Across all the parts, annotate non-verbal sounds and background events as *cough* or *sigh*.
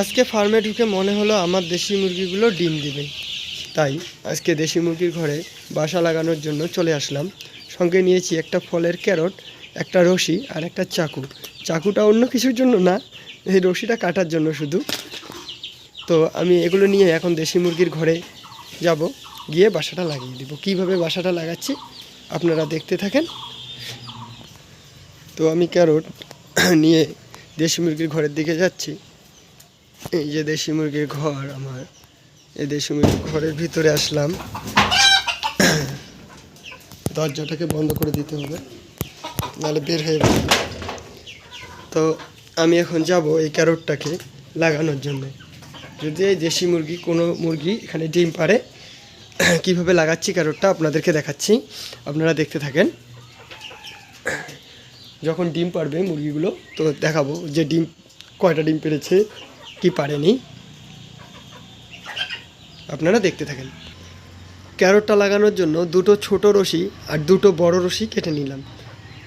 আজকে ফার্মে ঢুকে মনে হলো আমার দেশি মুরগিগুলো ডিম দিবে। তাই আজকে দেশি মুরগির ঘরে বাসা লাগানোর জন্য চলে আসলাম। সঙ্গে নিয়েছি একটা ফলের ক্যারট, একটা রশি আর একটা চাকু। চাকুটা অন্য কিছুর জন্য না, এই রশিটা কাটার জন্য শুধু। তো আমি এগুলো নিয়ে এখন দেশি মুরগির ঘরে যাব, গিয়ে বাসাটা লাগিয়ে দিব। কীভাবে বাসাটা লাগাচ্ছি আপনারা দেখতে থাকেন। তো আমি ক্যারট নিয়ে দেশি মুরগির ঘরের দিকে যাচ্ছি। এই যে দেশি মুরগির ঘর আমার, এই দেশি মুরগির ঘরের ভিতরে আসলাম। দরজাটাকে বন্ধ করে দিতে হবে, নাহলে বের হয়ে যাবে। তো আমি এখন যাব এই ক্যারটটাকে লাগানোর জন্য। যদি এই দেশি মুরগি, কোনো মুরগি এখানে ডিম পারে কীভাবে লাগাচ্ছি ক্যারটটা আপনাদেরকে দেখাচ্ছি। আপনারা দেখতে থাকেন। যখন ডিম পারবে মুরগিগুলো, তো দেখাবো যে ডিম, কয়টা ডিম পেরেছে কি পারেনি? আপনারা দেখতে থাকেন। ক্যারটটা লাগানোর জন্য দুটো ছোট রশি আর দুটো বড় রশি কেটে নিলাম।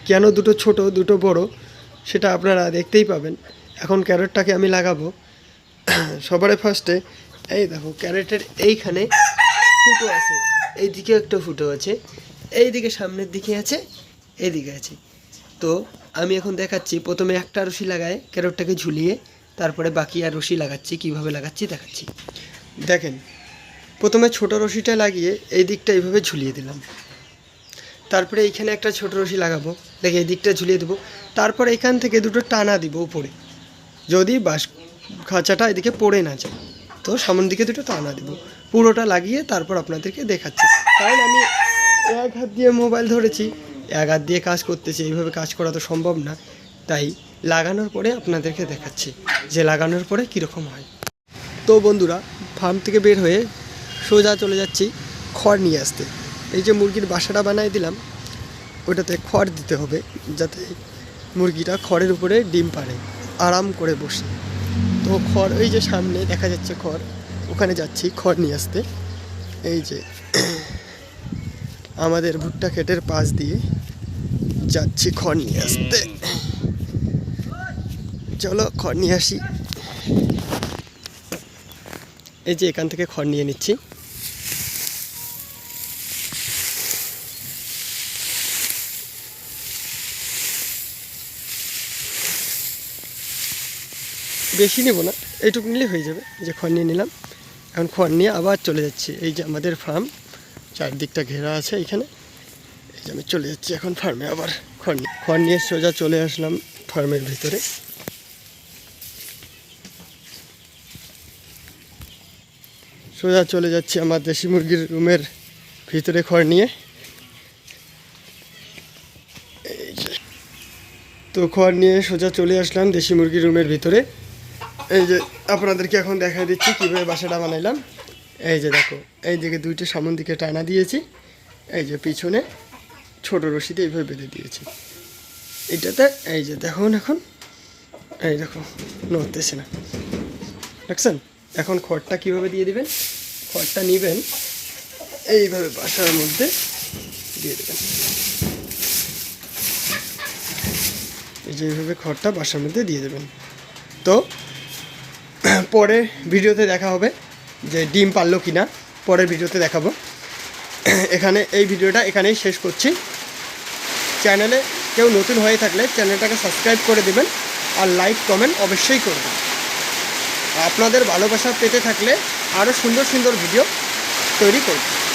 কেন দুটো ছোট, দুটো বড়, সেটা আপনারা দেখতেই পাবেন। এখন ক্যারটটাকে আমি লাগাবো। সবার ফার্স্টে এই দেখো, ক্যারেটের এইখানে ফুটো আছে। এই দিকে একটা ফুটো আছে। এই দিকে সামনের দিকে আছে, এইদিকে আছে। তো আমি এখন দেখাচ্ছি, প্রথমে একটা রশি লাগায় ক্যারটটাকে ঝুলিয়ে। তারপরে বাকি আর রশি লাগাচ্ছি, কীভাবে লাগাচ্ছি দেখাচ্ছি। দেখেন, প্রথমে ছোট রশিটা লাগিয়ে এই দিকটা এইভাবে ঝুলিয়ে দিলাম। তারপরে এইখানে একটা ছোট রশি লাগাবো, দেখে এই দিকটা ঝুলিয়ে দেবো। তারপর এখান থেকে দুটো টানা দিব উপরে। যদি বাস খাঁচাটা এদিকে পড়ে না যায়, তো সামনের দিকে দুটো টানা দিব। পুরোটা লাগিয়ে তারপর আপনাদেরকে দেখাচ্ছি। কারণ আমি এক হাত দিয়ে মোবাইল ধরেছি, এক হাত দিয়ে কাজ করতেছি, এইভাবে কাজ করা তো সম্ভব না। তাই লাগানোর পরে আপনাদেরকে দেখাচ্ছি যে লাগানোর পরে কীরকম হয়। তো বন্ধুরা ফার্ম থেকে বের হয়ে সোজা চলে যাচ্ছি খড় নিয়ে আসতে। এই যে মুরগির বাসাটা বানাই দিলাম, ওটাতে খড় দিতে হবে যাতে মুরগিটা খড়ের উপরে ডিম পারে আরাম করে বসে। তো খড় ওই যে সামনে দেখা যাচ্ছে খড়, ওখানে যাচ্ছি খড় নিয়ে আসতে। এই যে আমাদের ভুট্টা খেটের পাশ দিয়ে যাচ্ছি খড় নিয়ে আসতে। চলো খড় নিয়ে আসি। এই যে এখান থেকে খড় নিয়ে নিচ্ছি। বেশি নেব না, এইটুকু নিলে হয়ে যাবে। যে খড় নিয়ে নিলাম। এখন খড় নিয়ে আবার চলে যাচ্ছি। এই যে আমাদের ফার্ম চারদিকটা ঘেরা আছে এখানে। এই যে আমি চলে যাচ্ছি এখন ফার্মে আবার খড় নিয়ে। খড় নিয়ে সোজা চলে আসলাম ফার্মের ভিতরে। সোজা চলে যাচ্ছি আমার দেশি মুরগির রুমের ভিতরে খড় নিয়ে। তো খড় নিয়ে সোজা চলে আসলাম দেশি মুরগির রুমের ভিতরে। এই যে, আপনাদেরকে এখন দেখা দিচ্ছি কীভাবে বাসাটা বানাইলাম। এই যে দেখো এই দিকে দুইটা সামন দিকে টানা দিয়েছি। এই যে পিছনে ছোট রশিতে এইভাবে বেঁধে দিয়েছি। এটাতে, এই যে দেখুন এখন। এই দেখো, নড়তেছে না। দেখছেন? এখন খড়টা কীভাবে দিয়ে দিবেন? খড়টা নেবেন। এইভাবে বাসার মধ্যে দিয়ে দেবেন। এই যে এইভাবে খড়টা বাসার মধ্যে দিয়ে দেবেন। তো *clears throat* পরে ভিডিওতে দেখা হবে যে ডিম পারল কি না পরের ভিডিওতে দেখাবো। *clears throat* এখানে এই ভিডিওটা এখানেই শেষ করছি। চ্যানেলে কেউ নতুন হয়ে থাকলে চ্যানেলটাকে সাবস্ক্রাইব করে দেবেন আর লাইক, কমেন্ট অবশ্যই করবেন। আপনাদের ভালোবাসা পেতে থাকলে আরও সুন্দর সুন্দর ভিডিও তৈরি করব।